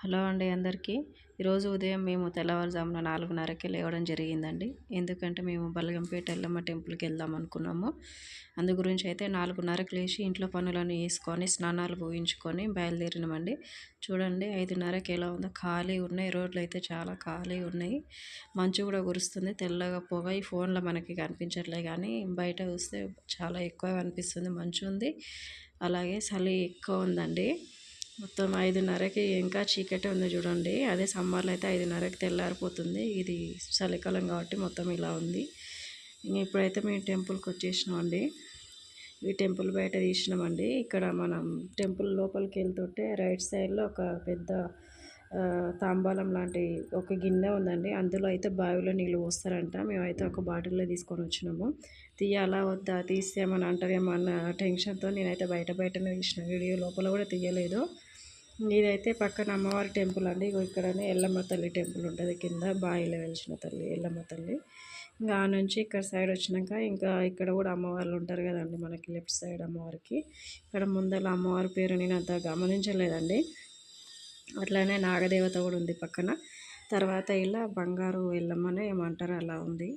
Hello అండి అందరికీ. ఈరోజు ఉదయం మేము తెల్లవారుజామున నాలుగున్నరకి లేవడం జరిగిందండి. ఎందుకంటే మేము బలగంపేట ఎల్లమ్మ టెంపుల్కి వెళ్దాం అనుకున్నాము. అందు గురించి అయితే నాలుగున్నరకు లేచి ఇంట్లో పనులను వేసుకొని స్నానాలు పోయించుకొని బయలుదేరినామండి. చూడండి ఐదున్నరకి ఎలా ఉందో. ఖాళీ ఉన్నాయి. రోడ్లు అయితే చాలా ఖాళీ ఉన్నాయి. మంచు కూడా కురుస్తుంది. తెల్లగా పొగ. ఈ ఫోన్లో మనకి కనిపించట్లే కానీ బయట చూస్తే చాలా ఎక్కువ కనిపిస్తుంది మంచు ఉంది. అలాగే చలి ఎక్కువ ఉందండి. మొత్తం ఐదున్నరకి ఇంకా చీకటి ఉంది చూడండి. అదే సమ్మర్లో అయితే ఐదున్నరకి తెల్లారిపోతుంది. ఇది చలికాలం కాబట్టి మొత్తం ఇలా ఉంది. ఇంక ఇప్పుడైతే మేము టెంపుల్కి వచ్చేసినామండి. ఈ టెంపుల్ బయట తీసినామండి. ఇక్కడ మనం టెంపుల్ లోపలికి వెళ్తుంటే రైట్ సైడ్లో ఒక పెద్ద తాంబాలం లాంటి ఒక గిన్నె ఉందండి. అందులో అయితే బావిలో నీళ్ళు పోస్తారంట. మేమైతే ఒక బాటిల్లో తీసుకొని వచ్చినాము. తీయాలా వద్దా తీస్తే అంటారేమో అన్న టెన్షన్తో నేనైతే బయట బయటనే తీసిన. వీడియో లోపల కూడా తీయలేదు. ఇదైతే పక్కన అమ్మవారి టెంపుల్ అండి. ఇక్కడనే ఎల్లమ్మ తల్లి టెంపుల్ ఉంటుంది కింద బాయిలో వెలిసిన తల్లి ఎల్లమ్మ తల్లి. ఇంకా ఆ నుంచి ఇక్కడ సైడ్ వచ్చినాక ఇంకా ఇక్కడ కూడా అమ్మవార్లు ఉంటారు కదండి మనకి లెఫ్ట్ సైడ్ అమ్మవారికి. ఇక్కడ ముందర అమ్మవారి పేరు నేను అంత గమనించలేదండి. అట్లానే నాగదేవత కూడా ఉంది పక్కన. తర్వాత ఇలా బంగారు ఎల్లమ్మనే ఏమంటారు అలా ఉంది.